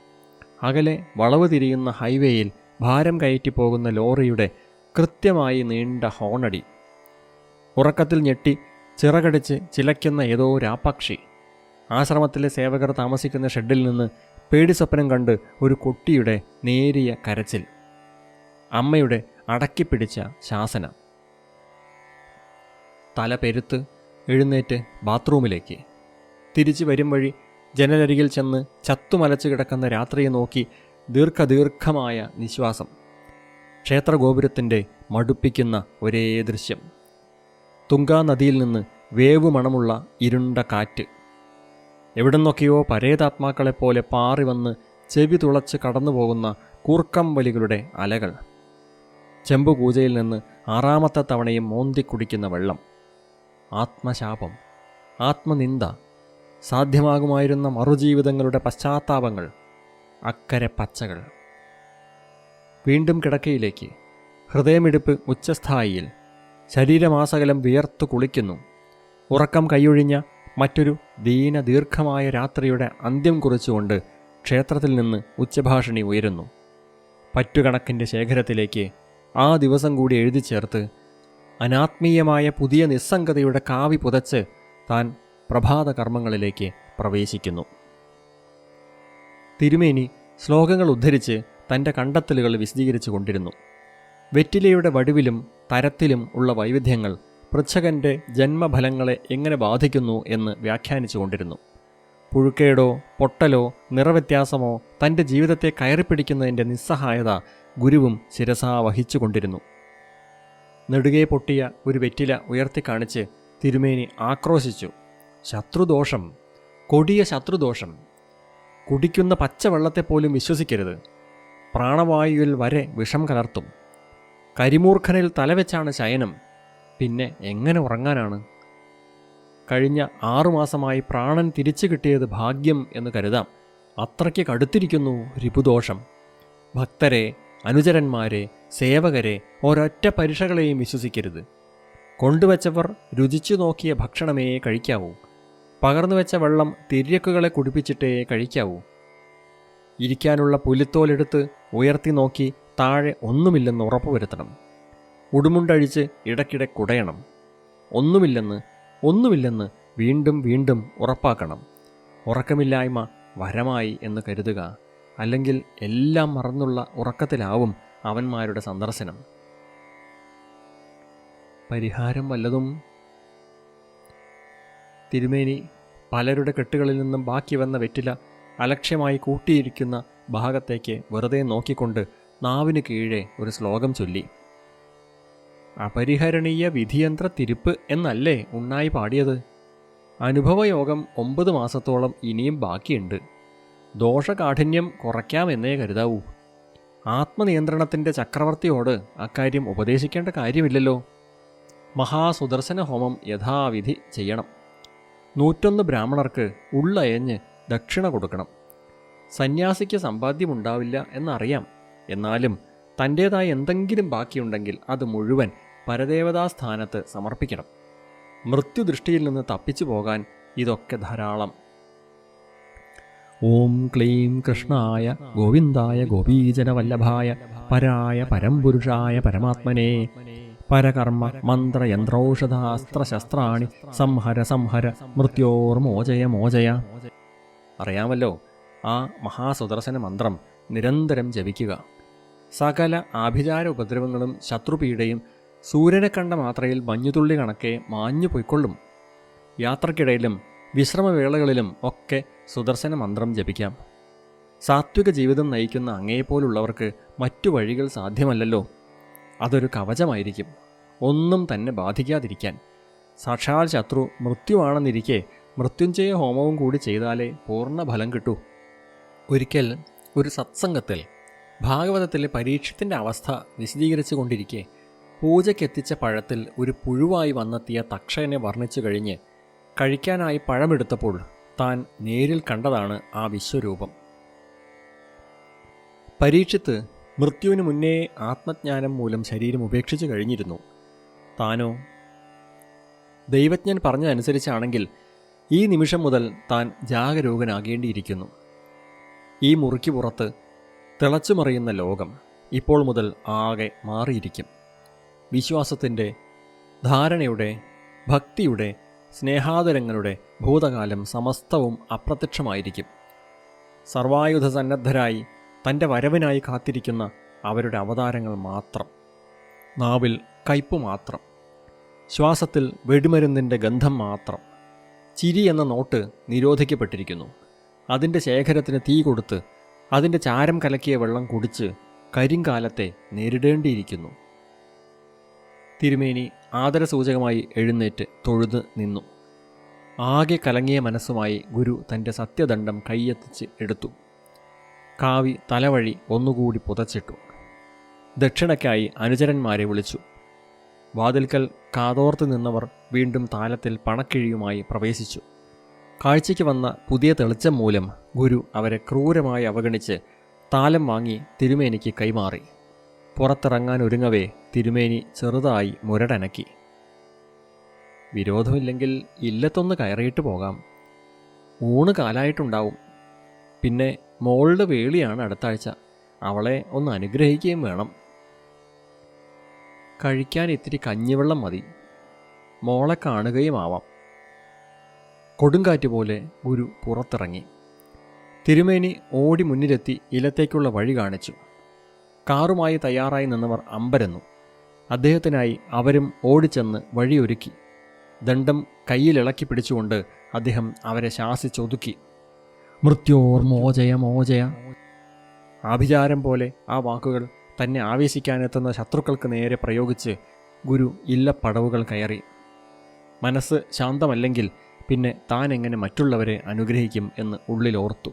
[SPEAKER 1] അകലെ വളവ് തിരിയുന്ന ഹൈവേയിൽ ഭാരം കയറ്റി പോകുന്ന ലോറിയുടെ കൃത്യമായി നീണ്ട ഹോണടി. ഉറക്കത്തിൽ ഞെട്ടി ചിറകടിച്ച് ചിലയ്ക്കുന്ന ഏതോ രാപ്പക്ഷി. ആശ്രമത്തിലെ സേവകർ താമസിക്കുന്ന ഷെഡിൽ നിന്ന് പേടി സ്വപ്നം കണ്ട് ഒരു കുട്ടിയുടെ നേരിയ കരച്ചിൽ. അമ്മയുടെ അടക്കിപ്പിടിച്ച ശാസന. തല പെരുത്ത് എഴുന്നേറ്റ് ബാത്റൂമിലേക്ക്. തിരിച്ചു വരും വഴി ജനലരികിൽ ചെന്ന് ചത്തുമലച്ചു കിടക്കുന്ന രാത്രിയെ നോക്കി ദീർഘദീർഘമായ നിശ്വാസം. ക്ഷേത്രഗോപുരത്തിന്റെ മടുപ്പിക്കുന്ന ഒരേ ദൃശ്യം. തുങ്കാ നദിയിൽ നിന്ന് വേവ് മണമുള്ള ഇരുണ്ട കാറ്റ്. എവിടുന്നൊക്കെയോ പരേതാത്മാക്കളെപ്പോലെ പാറി വന്ന് ചെവി തുളച്ച് കടന്നുപോകുന്ന കൂർക്കം വലികളുടെ അലകൾ. ചെമ്പുപൂജയിൽ നിന്ന് ആറാമത്തെ തവണയും മോന്തി കുടിക്കുന്ന വെള്ളം. ആത്മശാപം ആത്മനിന്ദ സാധ്യമാകുമായിരുന്ന മറുജീവിതങ്ങളുടെ പശ്ചാത്താപങ്ങൾ അക്കരെ പച്ചകൾ. വീണ്ടും കിടക്കയിലേക്ക്. ഹൃദയമിടിപ്പ് ഉച്ചസ്ഥായിയിൽ. ശരീരമാസകലം വിയർത്തു കുളിക്കുന്നു. ഉറക്കം കൈയൊഴിഞ്ഞ മറ്റൊരു ദീന ദീർഘമായ രാത്രിയുടെ അന്ത്യം കുറിച്ചുകൊണ്ട് ക്ഷേത്രത്തിൽ നിന്ന് ഉച്ചഭാഷിണി ഉയരുന്നു. പറ്റുകണക്കിന്റെ ശേഖരത്തിലേക്ക് ആ ദിവസം കൂടി എഴുതി ചേർത്ത് അനാത്മീയമായ പുതിയ നിസ്സംഗതയുടെ കാവി പുതച്ച് താൻ പ്രഭാത കർമ്മങ്ങളിലേക്ക് പ്രവേശിക്കുന്നു. തിരുമേനി ശ്ലോകങ്ങൾ ഉദ്ധരിച്ച് തന്റെ കണ്ടെത്തലുകൾ വിശദീകരിച്ചു കൊണ്ടിരുന്നു. വെറ്റിലയുടെ വടിവിലും തരത്തിലും ഉള്ള വൈവിധ്യങ്ങൾ പൃച്ഛകന്റെ ജന്മഫലങ്ങളെ എങ്ങനെ ബാധിക്കുന്നു എന്ന് വ്യാഖ്യാനിച്ചുകൊണ്ടിരുന്നു പുഴുക്കേടോ പൊട്ടലോ നിറവ്യത്യാസമോ തന്റെ ജീവിതത്തെ കയറിപ്പിടിക്കുന്നതിന്റെ നിസ്സഹായത ഗുരുവും ശിരസാ വഹിച്ചുകൊണ്ടിരുന്നു നെടുകെ പൊട്ടിയ ഒരു വെറ്റില ഉയർത്തിക്കാണിച്ച് തിരുമേനി ആക്രോശിച്ചു. ശത്രുദോഷം കൊടിയ ശത്രുദോഷം. കുടിക്കുന്ന പച്ചവെള്ളത്തെ പച്ചവെള്ളത്തെപ്പോലും വിശ്വസിക്കരുത്. പ്രാണവായുവിൽ വരെ വിഷം കലർത്തും. കരിമൂർഖനിൽ തലവെച്ചാണ് ശയനം. പിന്നെ എങ്ങനെ ഉറങ്ങാനാണ്? കഴിഞ്ഞ ആറുമാസമായി പ്രാണൻ തിരിച്ചു കിട്ടിയത് ഭാഗ്യം എന്ന് കരുതാം. അത്രയ്ക്ക് കടുത്തിരിക്കുന്നു രിപുദോഷം. ഭക്തരെ അനുചരന്മാരെ സേവകരെ ഒരൊറ്റ പരീക്ഷകളെയും വിശ്വസിക്കരുത്. കൊണ്ടുവച്ചവർ രുചിച്ചു നോക്കിയ ഭക്ഷണമേ കഴിക്കാവൂ. പകർന്നു വെച്ച വെള്ളം തിരിയക്കുകളെ കുടിപ്പിച്ചിട്ടേ കഴിക്കാവൂ. ഇരിക്കാനുള്ള പുലിത്തോലെടുത്ത് ഉയർത്തി നോക്കി താഴെ ഒന്നുമില്ലെന്ന് ഉറപ്പുവരുത്തണം. ഉടുമുണ്ടഴിച്ച് ഇടയ്ക്കിടെ കുടയണം. ഒന്നുമില്ലെന്ന് ഒന്നുമില്ലെന്ന് വീണ്ടും വീണ്ടും ഉറപ്പാക്കണം. ഉറക്കമില്ലായ്മ വരമായി എന്ന് കരുതുക. അല്ലെങ്കിൽ എല്ലാം മറന്നുള്ള ഉറക്കത്തിലാവും അവന്മാരുടെ സന്ദർശനം. പരിഹാരം വല്ലതും തിരുമേനി പലരുടെ കെട്ടുകളിൽ നിന്നും ബാക്കി വന്ന വെറ്റില അലക്ഷ്യമായി കൂട്ടിയിരിക്കുന്ന ഭാഗത്തേക്ക് വെറുതെ നോക്കിക്കൊണ്ട് നാവിന് കീഴെ ഒരു ശ്ലോകം ചൊല്ലി. അപരിഹരണീയ വിധിയന്ത്ര തിരുപ്പ് എന്നല്ലേ ഉണ്ണായി പാടിയത്? അനുഭവയോഗം ഒമ്പത് മാസത്തോളം ഇനിയും ബാക്കിയുണ്ട്. ദോഷകാഠിന്യം കുറയ്ക്കാമെന്നേ കരുതാവൂ. ആത്മനിയന്ത്രണത്തിന്റെ ചക്രവർത്തിയോട് അക്കാര്യം ഉപദേശിക്കേണ്ട കാര്യമില്ലല്ലോ. മഹാസുദർശന ഹോമം യഥാവിധി ചെയ്യണം. നൂറ്റൊന്ന് ബ്രാഹ്മണർക്ക് ഉള്ളയഞ്ഞ് ദക്ഷിണ കൊടുക്കണം. സന്യാസിക്ക് സമ്പാദ്യമുണ്ടാവില്ല എന്നറിയാം. എന്നാലും തന്റേതായ എന്തെങ്കിലും ബാക്കിയുണ്ടെങ്കിൽ അത് മുഴുവൻ പരദേവതാസ്ഥാനത്ത് സമർപ്പിക്കണം. മൃത്യുദൃഷ്ടിയിൽ നിന്ന് തപ്പിച്ചു പോകാൻ ഇതൊക്കെ ധാരാളം. ഓം ക്ലീം കൃഷ്ണായ ഗോവിന്ദായ ഗോപീജനവല്ലഭായ പരായ പരംപുരുഷായ പരമാത്മനെ പരകർമ്മ മന്ത്രയന്ത്രൌഷധാസ്ത്രശസ്ത്രാണി സംഹര സംഹര മൃത്യോർമോചയ മോചയ അറിയാമല്ലോ ആ മഹാസുദർശന മന്ത്രം നിരന്തരം ജപിക്കുക. സകല ആഭിചാര ഉപദ്രവങ്ങളും ശത്രുപീഡയും സൂര്യനെ കണ്ട മാത്രയിൽ മഞ്ഞുതുള്ളി കണക്കെ മാഞ്ഞു പൊയ്ക്കൊള്ളും. യാത്രക്കിടയിലും വിശ്രമവേളകളിലും ഒക്കെ സുദർശന മന്ത്രം ജപിക്കാം. സാത്വിക ജീവിതം നയിക്കുന്ന അങ്ങയെപ്പോലുള്ളവർക്ക് മറ്റു വഴികൾ സാധ്യമല്ലല്ലോ. അതൊരു കവചമായിരിക്കും. ഒന്നും തന്നെ ബാധിക്കാതിരിക്കാൻ. സാക്ഷാൽ ശത്രു മൃത്യുവാണെന്നിരിക്കെ മൃത്യുഞ്ജയ ഹോമവും കൂടി ചെയ്താലേ പൂർണ ഫലം കിട്ടൂ. ഒരിക്കൽ ഒരു സത്സംഗത്തിൽ ഭാഗവതത്തിലെ പരീക്ഷത്തിന്റെ അവസ്ഥ വിശദീകരിച്ചു കൊണ്ടിരിക്കെ പൂജയ്ക്കെത്തിച്ച പഴത്തിൽ ഒരു പുഴുവായി വന്നെത്തിയ തക്ഷകനെ വർണിച്ചു കഴിഞ്ഞ് കഴിക്കാനായി പഴമെടുത്തപ്പോൾ താൻ നേരിൽ കണ്ടതാണ് ആ വിശ്വരൂപം. പരീക്ഷിത്ത് മൃത്യുവിന് മുന്നേ ആത്മജ്ഞാനം മൂലം ശരീരം ഉപേക്ഷിച്ചു കഴിഞ്ഞിരുന്നു. താനോ? ദൈവജ്ഞൻ പറഞ്ഞതനുസരിച്ചാണെങ്കിൽ ഈ നിമിഷം മുതൽ താൻ ജാഗരൂകനാകേണ്ടിയിരിക്കുന്നു. ഈ മുറിക്ക് പുറത്ത് തിളച്ചുമറിയുന്ന ലോകം ഇപ്പോൾ മുതൽ ആകെ മാറിയിരിക്കും. വിശ്വാസത്തിന്റെ ധാരണയുടെ ഭക്തിയുടെ സ്നേഹാദരങ്ങളുടെ ഭൂതകാലം സമസ്തവും അപ്രത്യക്ഷമായിരിക്കും. സർവായുധ സന്നദ്ധരായി തന്റെ വരവിനായി കാത്തിരിക്കുന്ന അവരുടെ അവതാരങ്ങൾ മാത്രം. നാവിൽ കയ്പ് മാത്രം. ശ്വാസത്തിൽ വെടിമരുന്നിന്റെ ഗന്ധം മാത്രം. ചിരി എന്ന നോട്ട് നിരോധിക്കപ്പെട്ടിരിക്കുന്നു. അതിന്റെ ശേഖരത്തിന് തീ കൊടുത്ത് അതിന്റെ ചാരം കലക്കിയ വെള്ളം കുടിച്ച് കരിങ്കാലത്തെ നേരിടേണ്ടിയിരിക്കുന്നു. തിരുമേനി ആദരസൂചകമായി എഴുന്നേറ്റ് തൊഴുത് നിന്നു. ആകെ കലങ്ങിയ മനസ്സുമായി ഗുരു തന്റെ സത്യദണ്ഡം കൈയെത്തിച്ച് എടുത്തു. കാവി തലവഴി ഒന്നുകൂടി പുതച്ചിട്ടു. ദക്ഷിണയ്ക്കായി അനുചരന്മാരെ വിളിച്ചു. വാതിൽക്കൽ കാതോർത്ത് നിന്നവർ വീണ്ടും താലത്തിൽ പണക്കിഴിയുമായി പ്രവേശിച്ചു. കാഴ്ചയ്ക്ക് വന്ന പുതിയ തെളിച്ചം മൂലം ഗുരു അവരെ ക്രൂരമായി അവഗണിച്ച് താലം വാങ്ങി തിരുമേനിക്ക് കൈമാറി. പുറത്തിറങ്ങാൻ ഒരുങ്ങവേ തിരുമേനി ചെറുതായി മുരടനക്കി. വിരോധമില്ലെങ്കിൽ ഇല്ലത്തൊന്ന് കയറിയിട്ട് പോകാം. ഊണ് കാലായിട്ടുണ്ടാവും. പിന്നെ മോളുടെ വേളിയാണ് അടുത്താഴ്ച. അവളെ ഒന്ന് അനുഗ്രഹിക്കുകയും വേണം. കഴിക്കാൻ ഇത്തിരി കഞ്ഞിവെള്ളം മതി. മോളെ കാണുകയും ആവാം. കൊടുങ്കാറ്റ് പോലെ ഗുരു പുറത്തിറങ്ങി. തിരുമേനി ഓടി മുന്നിലെത്തി ഇലത്തേക്കുള്ള വഴി കാണിച്ചു. കാറുമായി തയ്യാറായി നിന്നവർ അമ്പരന്നു. അദ്ദേഹത്തിനായി അവരും ഓടിച്ചെന്ന് വഴിയൊരുക്കി. ദണ്ഡം കയ്യിലിളക്കി പിടിച്ചുകൊണ്ട് അദ്ദേഹം അവരെ ശാസിച്ചൊതുക്കി. മൃത്യോർ മോചയ മോചയ ആഭിചാരം പോലെ ആ വാക്കുകൾ തന്നെ ആവേശിക്കാനെത്തുന്ന ശത്രുക്കൾക്ക് നേരെ പ്രയോഗിച്ച് ഗുരു ഇല്ലപ്പടവുകൾ കയറി. മനസ്സ് ശാന്തമല്ലെങ്കിൽ പിന്നെ താൻ എങ്ങനെ മറ്റുള്ളവരെ അനുഗ്രഹിക്കും എന്ന് ഉള്ളിലോർത്തു.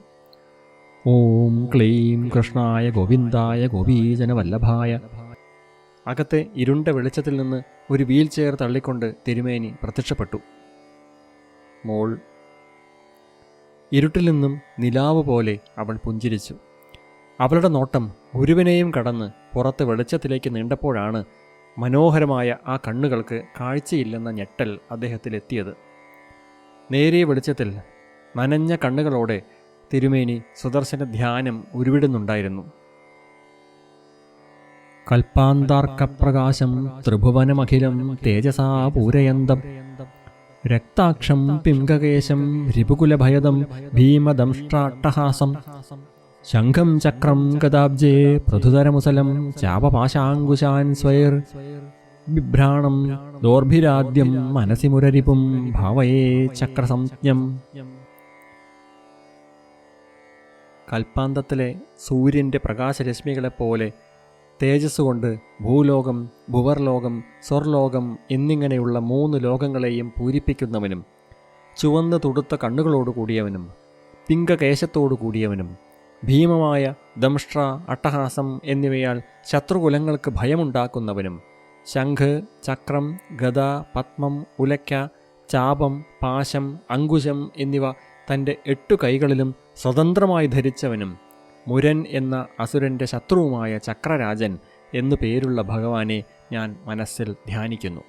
[SPEAKER 1] ഓം ക്ലീം കൃഷ്ണായ ഗോവിന്ദായ ഗോപീജന വല്ലഭായ അകത്തെ ഇരുണ്ട വെളിച്ചത്തിൽ നിന്ന് ഒരു വീൽ ചെയർ തള്ളിക്കൊണ്ട് തിരുമേനി പ്രത്യക്ഷപ്പെട്ടു. മോൾ ഇരുട്ടിൽ നിന്നും നിലാവ് പോലെ അവൾ പുഞ്ചിരിച്ചു. അവളുടെ നോട്ടം ഗുരുവിനെയും കടന്ന് പുറത്ത് വെളിച്ചത്തിലേക്ക് നീണ്ടപ്പോഴാണ് മനോഹരമായ ആ കണ്ണുകൾക്ക് കാഴ്ചയില്ലെന്ന ഞെട്ടൽ അദ്ദേഹത്തിലെത്തിയത്. നേരിയ വെളിച്ചത്തിൽ നനഞ്ഞ കണ്ണുകളോടെ തിരുമേനി സുദർശന ധ്യാനം ഉരുവിടുന്നുണ്ടായിരുന്നു. കൽപ്പാന്താർക്കപ്രകാശം ത്രിഭുവനമഖിലം തേജസാ പൂരയന്തം രക്താക്ഷം പിംഗകേശം രിപുകുലഭയദം ഭീമദംഷ്ട്രാട്ടഹാസം. ശംഖം ചക്രം ഗതാബ്ജേ പ്രഥുതരമുസലം ചാപപാശാങ്കുശാൻ സ്വയർ ബിഭ്രാണം ദോർഭിരാദ്യം മനസി മുരരിപും ഭാവയേ ചക്രസംജ്ഞം. കൽപ്പാന്തത്തിലെ സൂര്യന്റെ പ്രകാശരശ്മികളെപ്പോലെ തേജസ് കൊണ്ട് ഭൂലോകം ഭുവർലോകം സ്വർലോകം എന്നിങ്ങനെയുള്ള മൂന്ന് ലോകങ്ങളെയും പൂരിപ്പിക്കുന്നവനും ചുവന്ന് തുടുത്ത കണ്ണുകളോട് കൂടിയവനും പിങ്കകേശത്തോടു കൂടിയവനും ഭീമമായ ദംഷ്ട്ര അട്ടഹാസം എന്നിവയാൽ ശത്രുകുലങ്ങൾക്ക് ഭയമുണ്ടാക്കുന്നവനും ശംഖ് ചക്രം ഗദ പത്മം ഉലയ്ക്ക ചാപം പാശം അങ്കുശം എന്നിവ തന്റെ എട്ടു കൈകളിലും സ്വതന്ത്രമായി ധരിച്ചവനും മുരൻ എന്ന അസുരന്റെ ശത്രുവുമായ ചക്രരാജൻ എന്നു പേരുള്ള ഭഗവാനെ ഞാൻ മനസ്സിൽ ധ്യാനിക്കുന്നു.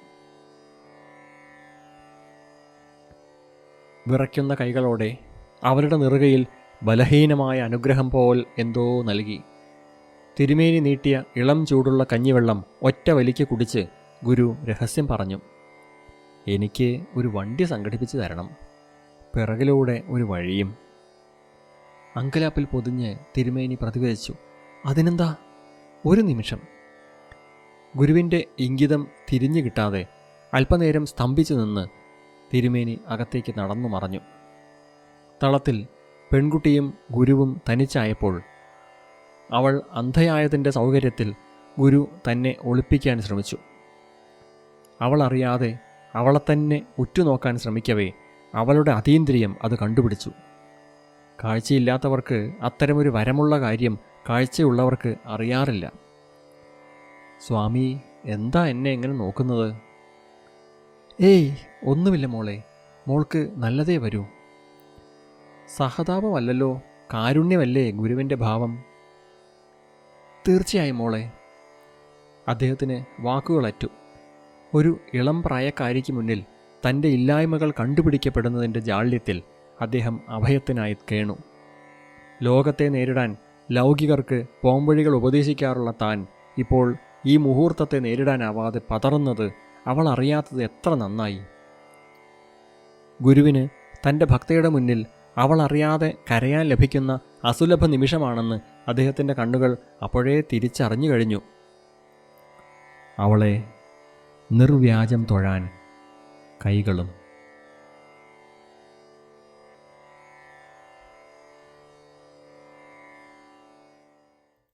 [SPEAKER 1] വിറയ്ക്കുന്ന കൈകളോടെ അവരുടെ നെറുകയിൽ ബലഹീനമായ അനുഗ്രഹം പോൽ എന്തോ നൽകി. തിരുമേനി നീട്ടിയ ഇളം ചൂടുള്ള കഞ്ഞിവെള്ളം ഒറ്റ വലിക്ക് കുടിച്ച് ഗുരു രഹസ്യം പറഞ്ഞു എനിക്ക് ഒരു വണ്ടി സംഘടിപ്പിച്ചു തരണം. പിറകിലൂടെ ഒരു വഴിയും അങ്കലാപ്പിൽ പൊതിഞ്ഞ് തിരുമേനി പ്രതികരിച്ചു അതിനെന്താ? ഒരു നിമിഷം. ഗുരുവിന്റെ ഇംഗിതം തിരിഞ്ഞു കിട്ടാതെ അല്പനേരം സ്തംഭിച്ചു നിന്ന് തിരുമേനി അകത്തേക്ക് നടന്നു മറഞ്ഞു. തളത്തിൽ പെൺകുട്ടിയും ഗുരുവും തനിച്ചായപ്പോൾ അവൾ അന്ധയായതിന്റെ സൗകര്യത്തിൽ ഗുരു തന്നെ ഒളിപ്പിക്കാൻ ശ്രമിച്ചു. അവൾ അറിയാതെ അവളെ തന്നെ ഉറ്റുനോക്കാൻ ശ്രമിക്കവേ അവളുടെ അതീന്ദ്രിയം അത് കണ്ടുപിടിച്ചു. കാഴ്ചയില്ലാത്തവർക്ക് അത്തരമൊരു വരമുള്ള കാര്യം കാഴ്ചയുള്ളവർക്ക് അറിയാറില്ല. സ്വാമി എന്താ എന്നെ എങ്ങനെ നോക്കുന്നത്? ഏയ് ഒന്നുമില്ല മോളെ. മോൾക്ക് നല്ലതേ വരൂ. സഹതാപമല്ലല്ലോ കാരുണ്യമല്ലേ ഗുരുവിന്റെ ഭാവം? തീർച്ചയായും മോളെ. അദ്ദേഹത്തിന് വാക്കുകളറ്റു. ഒരു ഇളം പ്രായക്കാരിക്ക് മുന്നിൽ തന്റെ ഇല്ലായ്മകൾ കണ്ടുപിടിക്കപ്പെടുന്നതിന്റെ ജാള്യത്തിൽ അദ്ദേഹം അഭയത്തിനായി കേണു. ലോകത്തെ നേരിടാൻ ലൗകികർക്ക് പോംവഴികൾ ഉപദേശിക്കാറുള്ള താൻ ഇപ്പോൾ ഈ മുഹൂർത്തത്തെ നേരിടാനാവാതെ പതറുന്നത് അവൾ അറിയാത്തത് എത്ര നന്നായി. ഗുരുവിന് തന്റെ ഭക്തയുടെ മുന്നിൽ അവൾ അറിയാതെ കരയാൻ ലഭിക്കുന്ന അസുലഭ നിമിഷമാണെന്ന് അദ്ദേഹത്തിന്റെ കണ്ണുകൾ അപ്പോഴേ തിരിച്ചറിഞ്ഞു കഴിഞ്ഞു. അവളെ നിർവ്യാജം തൊഴാൻ കൈകളും